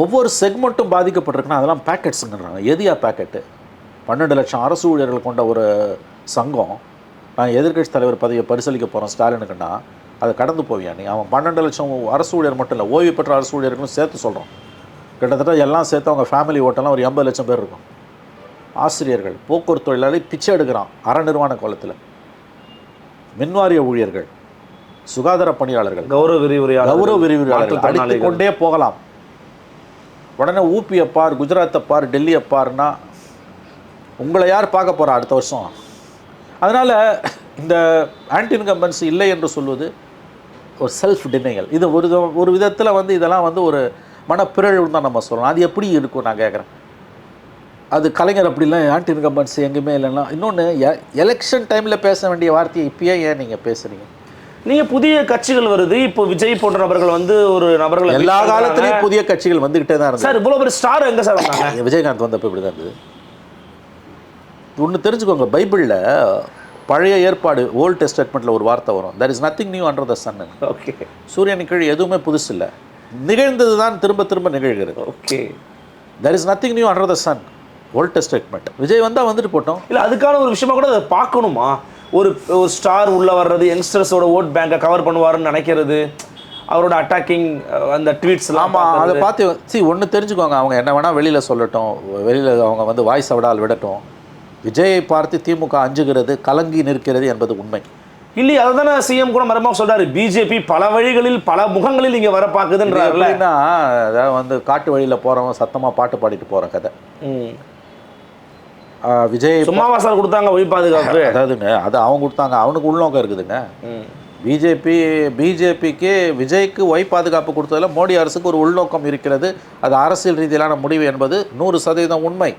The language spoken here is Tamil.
ஒவ்வொரு செக்மெண்ட்டும் பாதிக்கப்பட்டிருக்குன்னா அதெல்லாம் பேக்கெட்ஸுங்கிறாங்க எதியா பேக்கெட்டு பன்னெண்டு லட்சம் அரசு ஊழியர்கள் கொண்ட ஒரு சங்கம். நான் எதிர்க்கட்சி தலைவர் பதவியை பரிசீலிக்க போகிறோம் ஸ்டாலினுக்குன்னா அதை கடந்து போவியா நீ? அவன் பன்னெண்டு லட்சம் அரசு ஊழியர் மட்டும் இல்லை ஓய்வு பெற்ற அரசு ஊழியர்களும் சேர்த்து சொல்கிறோம் கிட்டத்தட்ட எல்லாம் சேர்த்து அவங்க ஃபேமிலி ஓட்டெல்லாம் ஒரு எண்பது லட்சம் பேர் இருக்கும். ஆசிரியர்கள் போக்குவரத்து தொழிலாளி பிச்சை எடுக்கிறான் அற நிர்வாண கோலத்தில். மின்வாரிய ஊழியர்கள் சுகாதார பணியாளர்கள் கௌரவ விரிவுரையாளர் கௌரவ விரிவுரையாளர்கள் மாற்றுத்திறனாளிகள். கொண்டே போகலாம். உடனே ஊபியை பார் குஜராத்தை பார் டெல்லியை பார்னா உங்களை யார் பார்க்க போகிறா அடுத்த வருஷம்? அதனால் இந்த ஆன்டி இன்கம்பன்சி இல்லை என்று சொல்வது ஒரு செல்ஃப் டினையல் இது ஒரு ஒரு விதத்தில் வந்து இதெல்லாம் வந்து ஒரு மனப்பிறழ்வு தான் நம்ம சொல்லணும். அது எப்படி இருக்கும் நான் கேட்குறேன் அது கலைஞர் அப்படிலாம் ஆன்டி இன்கம்பன்சி எங்கேயுமே இல்லைன்னா இன்னொன்று எலெக்ஷன் டைமில் பேச வேண்டிய வார்த்தையை இப்பயே ஏன் நீங்கள் பேசுகிறீங்க நீங்க புதிய கட்சிகள் வருது. இப்போ விஜய் போன்ற நபர்கள் வந்து ஒரு நபர்கள் எல்லா காலத்துலேயும் புதிய கட்சிகள் வந்துக்கிட்டே தான் இருந்தாங்க சார் இவ்வளவு பெரிய ஸ்டார் எங்க சார் வந்தாங்க? விஜயகாந்த் வந்தப்போ இப்படி தான் இருந்தது. ஒன்று தெரிஞ்சுக்கோங்க பைபிளில் பழைய ஏற்பாடு ஓல்ட் டெஸ்டமெண்ட்டில் ஒரு வார்த்தை வரும். That is nothing new under the sun okay. சூரியன் கீழ் எதுவுமே புதுசு இல்லை. நிகழ்ந்தது தான் திரும்ப திரும்ப நிகழ்கிறது. Okay. That is nothing new under the sun Old Testament Vijay வந்தால் வந்துட்டு போட்டோம். இல்ல அதுக்கான ஒரு விஷயமா கூட அதை பார்க்கணுமா? ஒரு ஒரு ஸ்டார் உள்ள வர்றது யங்ஸ்டர்ஸோட ஓட் பேங்கை கவர் பண்ணுவாருன்னு நினைக்கிறது அவரோட அட்டாக்கிங் அந்த ட்வீட்ஸ் ஆமாம் அதை பார்த்து சி ஒன்று தெரிஞ்சுக்கோங்க. அவங்க என்ன வேணால் வெளியில் சொல்லட்டும். வெளியில் அவங்க வந்து வாய்ஸ் விடால் விடட்டும். விஜயை பார்த்து திமுக அஞ்சுகிறது கலங்கி நிற்கிறது என்பது உண்மை. இல்லையே அதை தானே சிஎம் கூட மரமாக சொல்றாரு. பிஜேபி பல வழிகளில் பல முகங்களில் இங்க வர பார்க்குதுன்றாருல எப்படின்னா அதாவது வந்து காட்டு வழியில் போகிறவன் சத்தமாக பாட்டு பாடிட்டு போகிற கதை. விஜய் சும்மாவா சார் கொடுத்தாங்க ஒய் பாதுகாப்பு. அதாவதுங்க அது அவங்க கொடுத்தாங்க. அவனுக்கு உள்நோக்கம் இருக்குதுங்க. பிஜேபி பிஜேபிக்கு விஜய்க்கு ஒய் பாதுகாப்பு கொடுத்ததில் மோடி அரசுக்கு ஒரு உள்நோக்கம் இருக்கிறது. அது அரசியல் ரீதியிலான முடிவு என்பது நூறு சதவீதம் உண்மை.